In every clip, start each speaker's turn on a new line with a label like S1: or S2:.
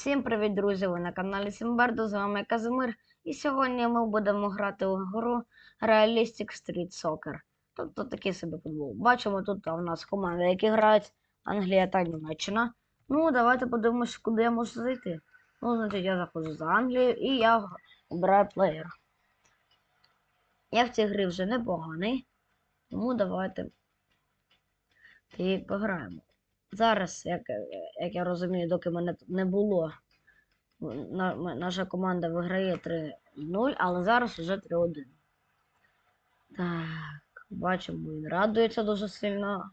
S1: Всім привіт, друзі! Ви на каналі Сімбердо, з вами Казимир. І сьогодні ми будемо грати у гру Realistic Street Soccer. Тобто такий собі футбол. Бачимо, тут у нас команди, які грають Англія та Німеччина. Ну, давайте подивимось, куди я можу зайти. Ну, значить, я заходжу за Англію і я обираю плеєр. Я в цій грі вже непоганий. Тому давайте і пограємо. Зараз, як, як я розумію, доки мене не було, на, наша команда виграє 3-0, але зараз вже 3-1. Так, бачимо, він радується дуже сильно.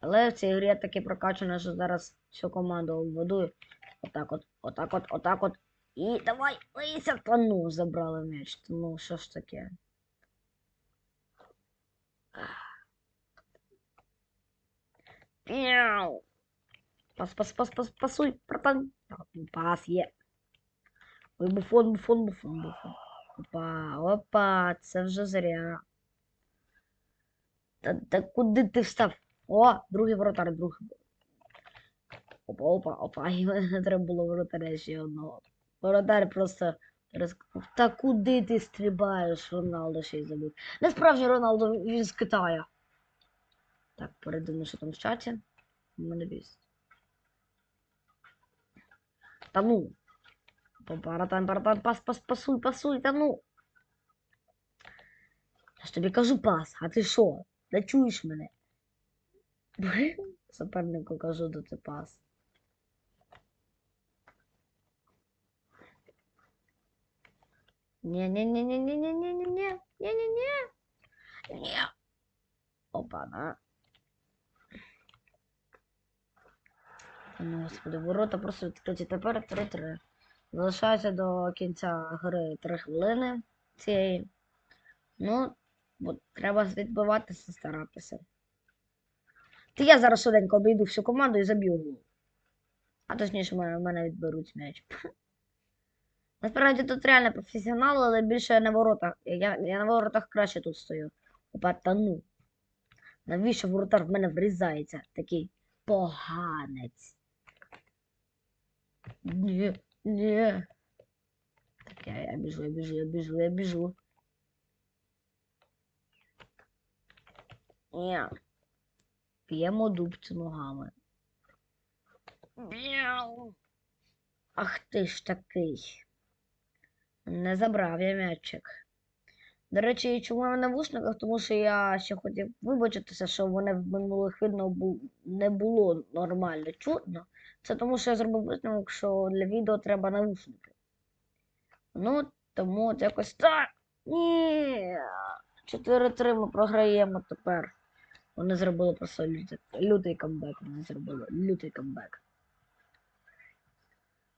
S1: Але в цій грі я таки прокачано, що зараз всю команду обведу. Отак от, отак от, отак от. І давай, лися, та ну, забрали м'яч. Ну, що ж таке? Пяу. Пас, пас, пас, пас, пасуй, братан. Пас є. Ой, буфон, буфон, буфон, буфон. Опа, опа, це вже зря. Та, та куди ти встав? О, другий воротар, другий. Опа, опа, опа. І не треба було воротаря ще одного. Воротар просто роз... Та куди ти стрибаєш, Роналдо ще й забив. Не справжній Роналдо, він з Китая. Так, перейдемо, що там в чаті. Мене бісить. Та ну. Паратан, паратан, пас, пас, пасуй, пасуй, та ну. Я ж тобі кажу пас, а ти що? Не чуєш мене? Супернику кажу, да це пас. Не-не-не-не-не-не-не-не-не. Не-не-не. Не. Опа, на. Ну, господи, ворота просто відкриті. Тепер 3-3. Залишається до кінця гри 3 хвилини цієї. Ну, бо треба відбиватися, старатися. Та я зараз швиденько обійду всю команду і заб'ю гол. А точніше, мене, мене відберуть м'яч. Насправді тут реально професіонал, але більше на воротах. Я, я на воротах краще тут стою. Опа, та ну. Навіщо воротар в мене врізається? Такий поганець. Ні, ні. Так, я, я біжу, я біжу, я біжу, я біжу. Ні. П'ємо дубцю ногами. Мяу. Ах ти ж такий. Не забрав я м'ячик. До речі, чому я в навушниках? Тому що я ще хотів вибачитися, що мене в минулих відео не було нормально чутно. Це тому, що я зробив висновок, що для відео треба навушники. Ну, тому от якось так. Ні. 4-3 ми програємо тепер. Вони зробили просто лютий, лютий камбек. Вони зробили лютий камбек.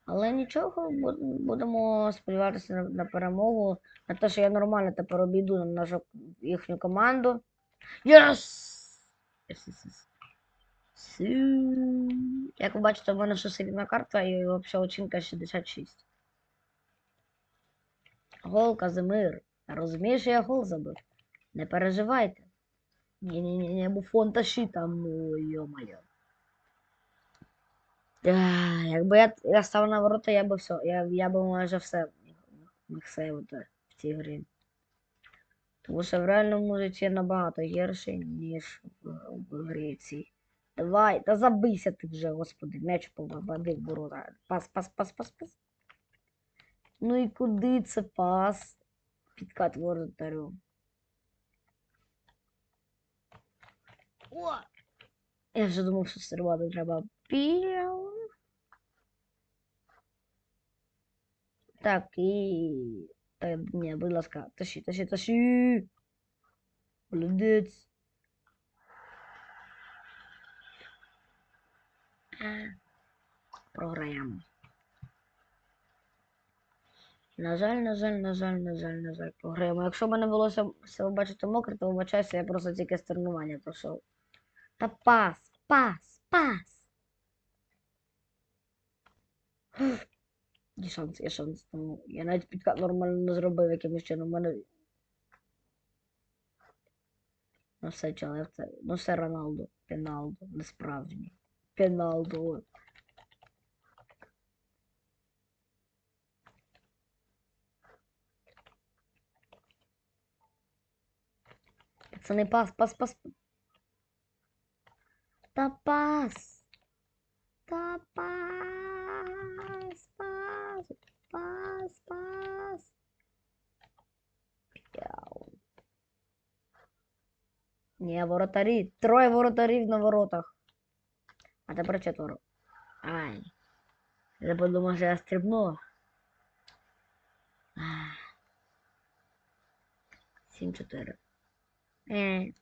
S1: Але нічого, будемо сподіватися на, перемогу, на те, що я нормально тепер обійду на нашу їхню команду. Єс! Єс, єс, єс. Як ви бачите, в мене ще сильна карта і взагалі оцінка 66. Гол Казимир. Що я гол забив. Не переживайте. Ні-ні-ні, буфон тащи там, ну йо-моє. Якби я, я став на ворота, я би все. Я, я би майже все міг, в цій грі. Тому що в реальному житті набагато гірше, ніж в, в грі цій. Давай, та забийся ти вже, господи, м'яч попадив в ворота. Пас, пас, пас, пас, пас. Ну і куди це пас? Підкат воротарю. О! Я вже думав, що стрибати треба. Піу. Так, і. Та, ні, будь ласка, тащи, тащи, тащи. Молодець. А, Програємо. На жаль, на жаль, на жаль, на жаль, на жаль, програємо. Якщо в мене волосся все бачите мокре, то вибачайся, я просто тільки з тренування пройшов. Та пас, пас, пас. Є шанс, є шанс. Ну, я навіть підкат нормально не зробив якимось чином. У мене. Ну все, чоловік, це. Ну все Роналду. Пеналду, не penal doğru. Пацаны, пас, пас, пас. Да пас. Да пас, пас, пас, пас. Не, воротари. Трое воротарів на воротах. А тепер. Ай. Я подумав, що я стрибну. Ах. Сім чотири. Е.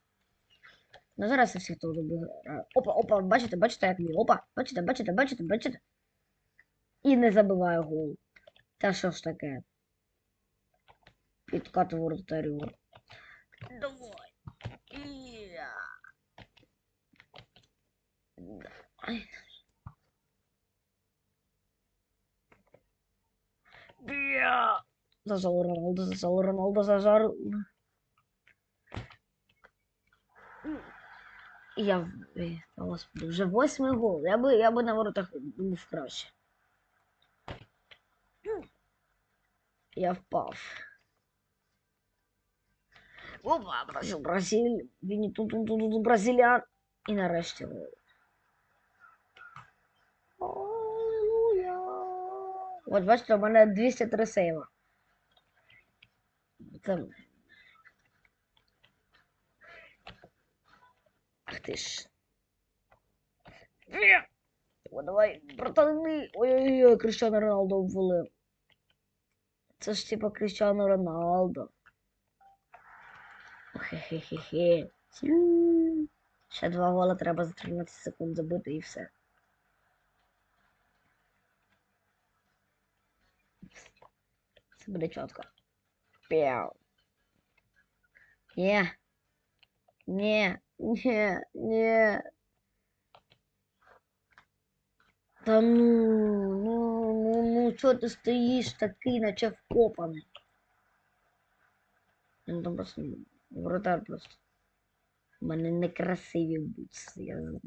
S1: Ну зараз я всіх тут обіграю. Опа, опа, бачите, бачите, як мій. Опа, бачите, бачите, бачите, бачите. І не забиваю гол. Та що ж таке? Підкат воротарю. Давай. Ай. Бля. Зажал Роналду, зажал Роналду, зажал. Я, в- е, та господи, вже восьмий гол. Я би, я би на воротах був краще. Я впав. Опа, Бразил, Бразиль, він тут, тут, тут, тут, бразилян. І нарешті гол. От бачите, у мене 203 сейва. Це... Ах ти ж. О, давай, братани! Ой-ой-ой, Кріштиану Роналду ввели. Це ж типа Кріштиану Роналду. Хе-хе-хе-хе. Ще два гола треба за 13 секунд забити і все. Це буде чітко. Пяу. Ні. Ні. Ні. Ні. Та ну, ну, ну, ну, чого ти стоїш такий, наче вкопаний? Ну там просто воротар просто. У мене некрасиві бутси, я знаю.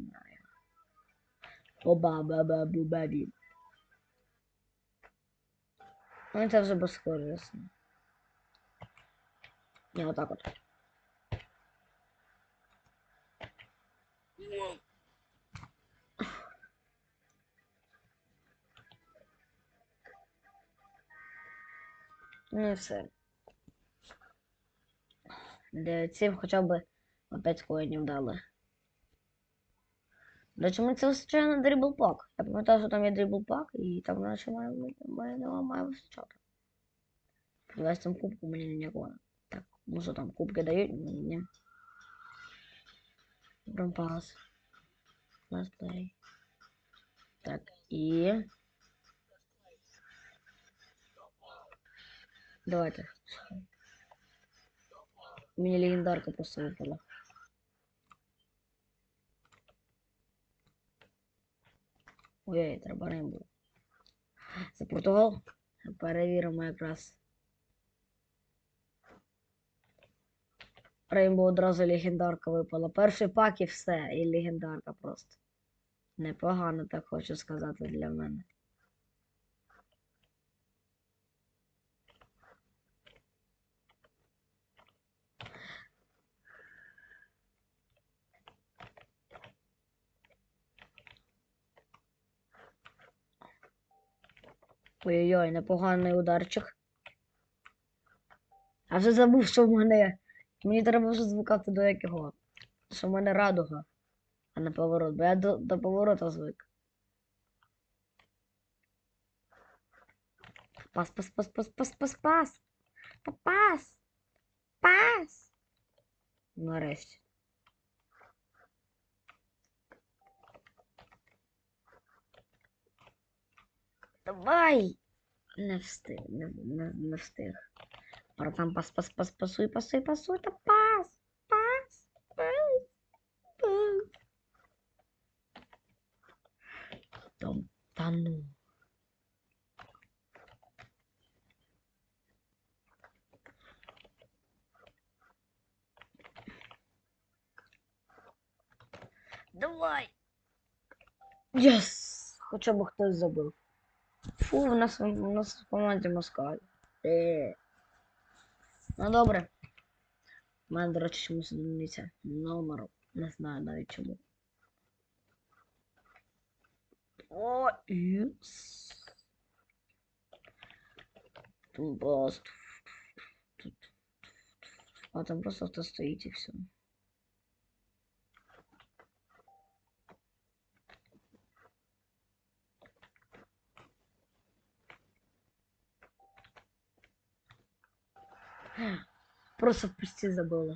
S1: оба Ну це вже безкорисно. Ні, отак от. Ну і все. Де цим хоча б опять коїнів дали. До чому це вистачає на дрібл пак? Я пам'ятаю, що там є дрібл пак, і там наче має, має, має, має вистачати. Сподіваюсь, там кубку мені ніякого. Так, може там кубки дають? Ні, ні. Бромпас. Last play. Так, і... Давайте. Мені легендарка просто випала. Ой, треба був. Це Португал. Перевіримо якраз. Рейнбоу одразу легендарка випала. Перший пак і все. І легендарка просто. Непогано, так хочу сказати для мене. Ой-ой-ой, непоганий ударчик. А вже забув, що в мене. Мені треба вже звикати до якого. Що в мене радуга, а не поворот. Бо я до, до поворота звик. Пас, пас, пас, пас, пас, пас, пас. Пас. Пас. Нарешті. Давай! Не встиг, не, не, не встиг. Братан, пас, пас, пас, пасуй, пасуй, пасуй, та пас! Пас! Пас! Пас! Там, та ну. Давай! Єс! Хоча б хтось забив. Фу, у нас, у нас в команді москаль. Е. Ну добре. У мене, до речі, чомусь одиниця номеру. Не знаю навіть чому. О, юс. Тут просто. А там просто хто стоїть і все. Просто в пусті забули.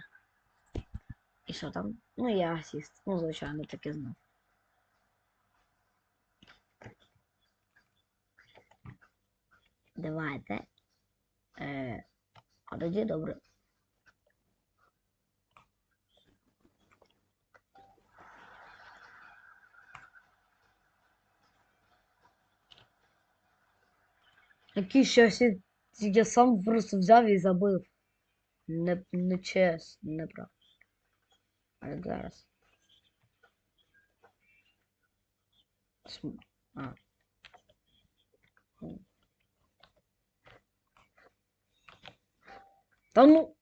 S1: І що там? Ну я асіст. Ну, звичайно, таке знав. Давайте. Е, а тоді добре. Який щось я сам просто взяв і забив. Не, не чесно, не правда. Але зараз. См... А. Та ну.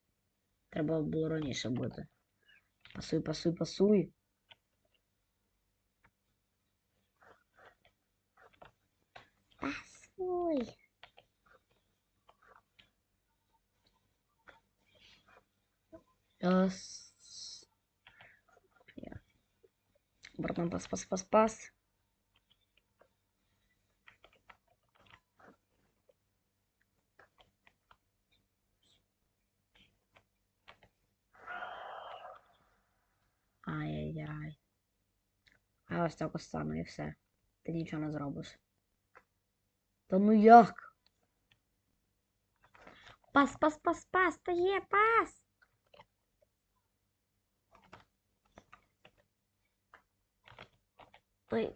S1: Треба було раніше бути. Пасуй, пасуй. Пасуй. Раз. Я. Братан, пас, пас, пас, пас. Ай-яй-яй. А ось так остану і все. Ти нічого не зробиш. Та ну як? Пас, пас, пас, пас, та є пас. Ой.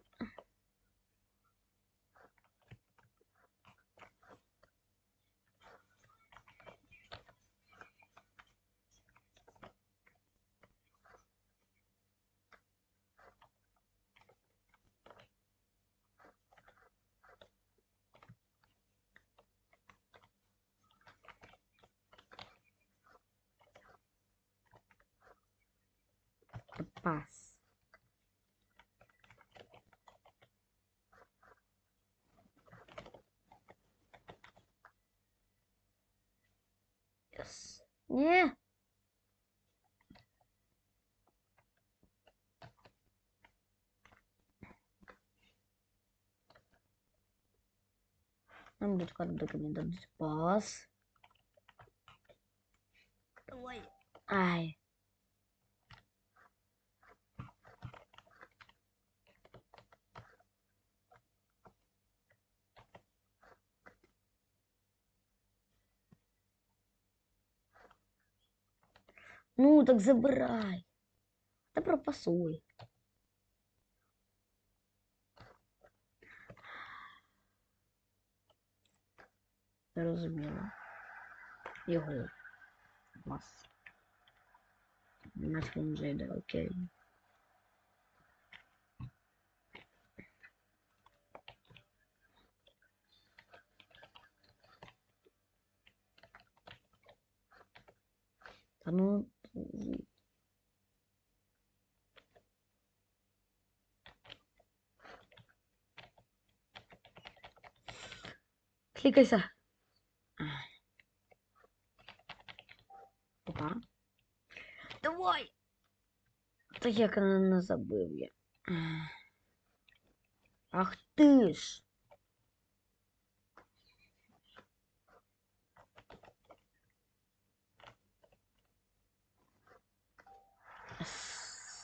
S1: Пас. Yes. Nie. Нам будет чекати, доки мені дадуть пас. Давай. Ай. Ну, так забирай. Та пропасуй. Зрозуміло. Його. Клас. Наче він вже йде, окей. Та ну. Клікайся. Опа. Давай. Та як не, не забив я. Ах ти ж.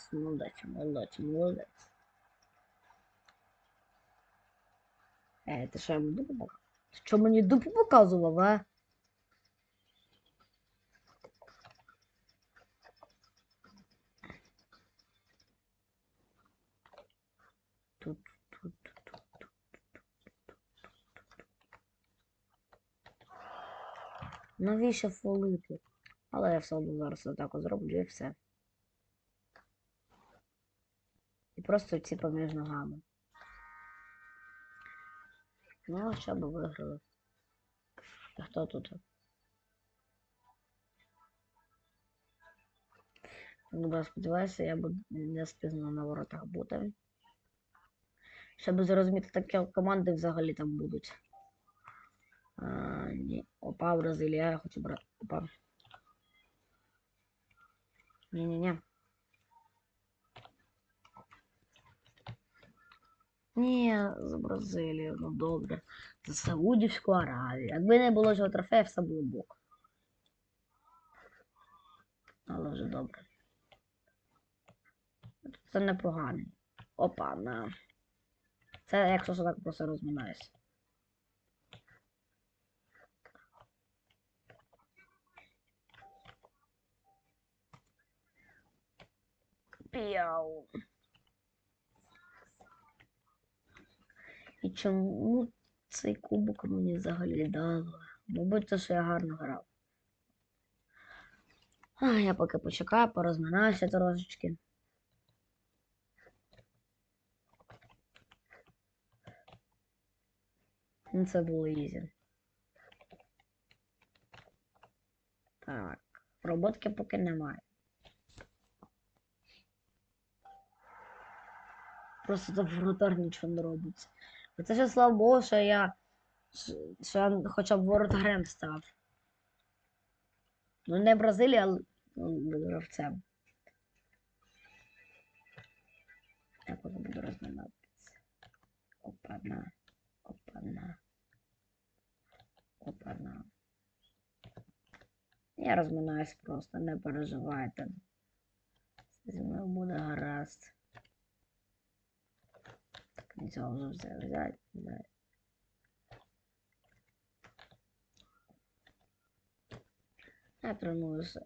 S1: Ес, Молодець, молодець, молодець. Е, ти що йому дупу показував? Ти що мені дупу показував, а? Тут, тут, тут, тут. Навіщо фолити? Але я все одно зараз атаку зроблю і все. І просто ці поміж ногами. Ну, що би виграли. А хто тут? Добре, сподіваюся, я буду не встигну на воротах бути. Щоб зрозуміти, такі команди взагалі там будуть. А, ні. Опа, Бразилія, я хочу брати. Опа. Ні-ні-ні. Ні, за Бразилію, ну добре. За Саудівську Аравію. Якби не було цього трофея, все було б ок. Але вже добре. Це непоганий. Опа, на. Це якщо що так просто розминаюся. Піау. І чому цей кубок мені взагалі дало? Мабуть, що я гарно грав. А, я поки почекаю, порозминаюся трошечки. Ну, це було ізі. Так, роботки поки немає. Просто там воротар нічого не робиться. Оце ще слава Богу, що я, що я хоча б ворот грем став. Ну, не Бразилія, але ну, гравцем. Я поки буду розминатися. Опа-на. Опа-на. Опа-на. Я розминаюсь просто, не переживайте. Зі мною буде гаразд. Все взяти, взяти. Я тренуюся.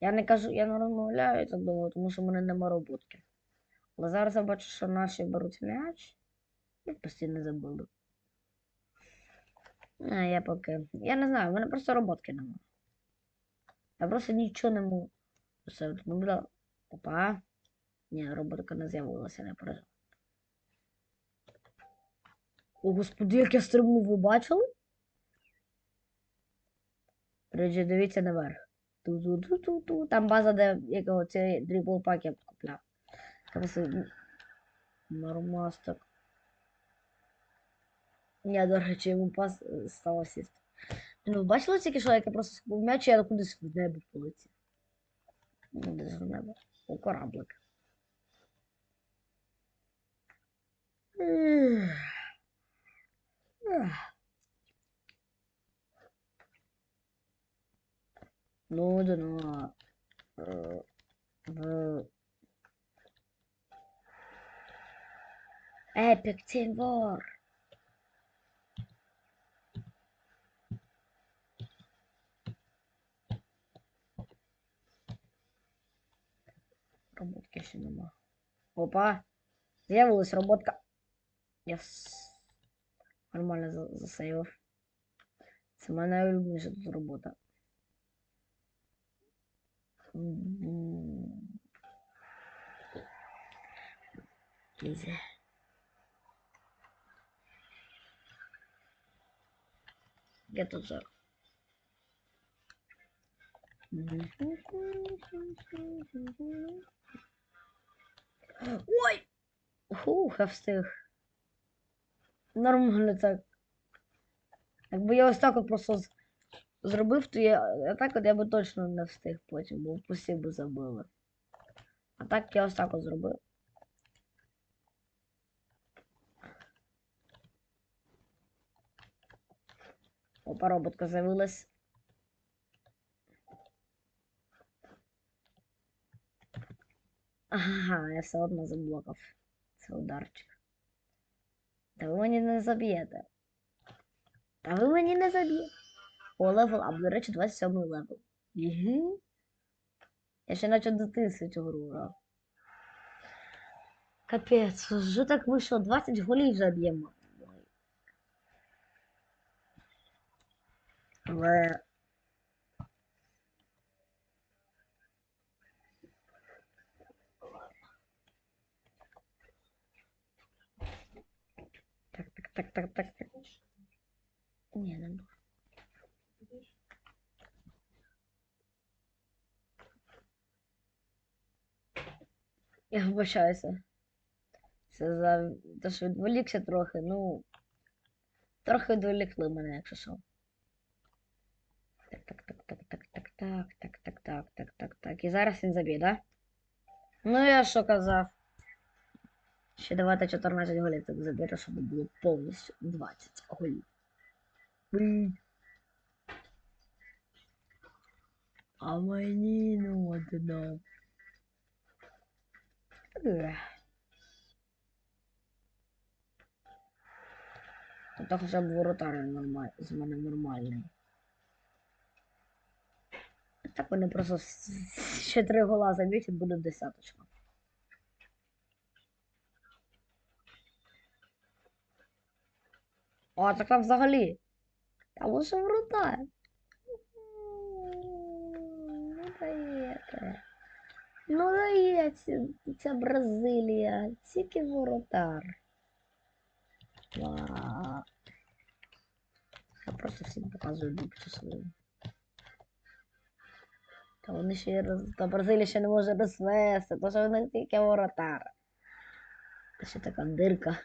S1: Я не кажу, я не розмовляю так довго, тому що в мене нема роботки. Але зараз я бачу, що наші беруть м'яч і постійно забули. А я поки. Я не знаю, в мене просто роботки нема. Я просто нічого не можу. Все, ну бля. Опа. Ні, роботка не з'явилася, не переживай. О, господи, як я стрибнув, ви бачили? Речі, дивіться наверх. Ту-ту-ту-ту-ту. Там база, де якого цей дрібл пак Красиво. Нормас так. Я, до речі, йому пас е, став асіст. Ну, бачили тільки що, я просто схопив м'яч, і я кудись в небо полетів. Ну, десь в небо. У кораблик. Ну, да ну. Е, в- Epic Team War. Роботки ще нема. Опа. З'явилась роботка. Єс. Нормально за- засейвив. Це моя найулюбленіша тут робота. М. Где тут же? Ой! Фух, я встиг. Нормально так. Якби я ось так от просто зробив, то я а так от я би точно не встиг потім, бо всі би забили. А так я ось так от зробив. Опа, роботка з'явилась. Ага, я все одно заблокав. Це ударчик. Та ви мені не заб'єте. Та ви мені не заб'єте. О, левел ап, до речі, 27 левел. Угу. Я ще наче дитинстві цю гру грав. Капець, вже так вийшло 20 голів заб'ємо. Але так, так, так, так, так, так. Ні, не дуже. Я вибачаюся. Це за те, що відволікся трохи, ну трохи відволікли мене, якщо що. Так, так, так, так, так, так, так, так, так, так, так, так. І зараз він заб'є, да? Ну я що казав? Ще давайте 14 голів так заберу, щоб було повністю 20 голів. А мені ну. Ех. Тобто хоча б воротар нормаль... з мене нормальний. Так вони просто ще три гола заб'ють і буде десяточка. А, так там взагалі. Там лише вратар. Ну даєте. Ну дається ця Бразилія. Тільки воротар. Я просто всім показую дупцю свою. Та вони ще роз... Та Бразилія не може розвести, то що вони тільки воротар. Та ще така дирка.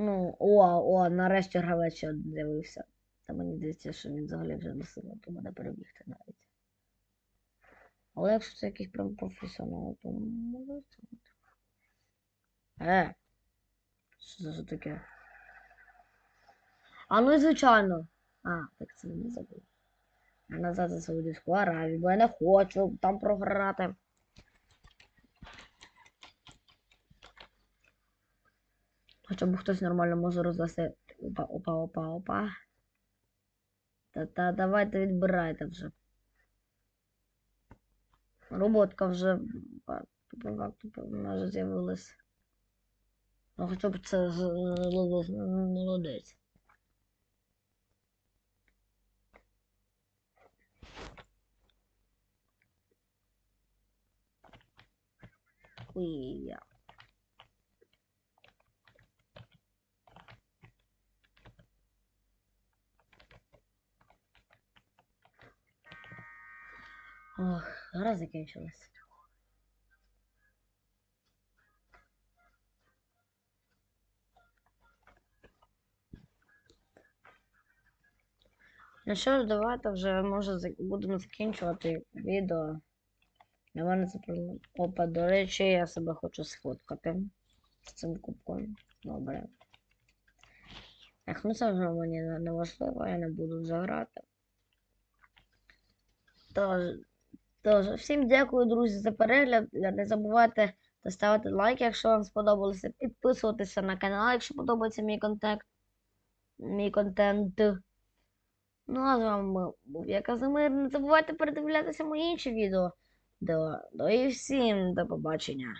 S1: Ну, о, о, нарешті гравець один. Та мені здається, що він взагалі вже не сильно то мене перебігти навіть. Але якщо це якийсь прям професіонал, то може це. бути. Е. Що це за таке? А ну і звичайно. А, так це не забув. Назад за Саудівську Аравію, бо я не хочу там програти. Хоча б хтось нормально може розвести. Опа, опа, опа, опа. Та-та, давайте відбирайте вже. Роботка вже майже з'явилась. Ну хоча б це з- з- з- Ох, гра закінчилась. Ну що ж, давайте вже може будемо закінчувати відео. Для мене це. Опа, до речі, я себе хочу сфоткати з цим кубком. Добре. Так, ну це вже мені не важливо, я не буду вже грати. Тож, тож, всім дякую, друзі, за перегляд. Не забувайте ставити лайк, якщо вам сподобалося. Підписуватися на канал, якщо подобається мій контент. Мій контент. Ну, а з вами був я Казимир. Не забувайте передивлятися мої інші відео. До, до і всім до побачення.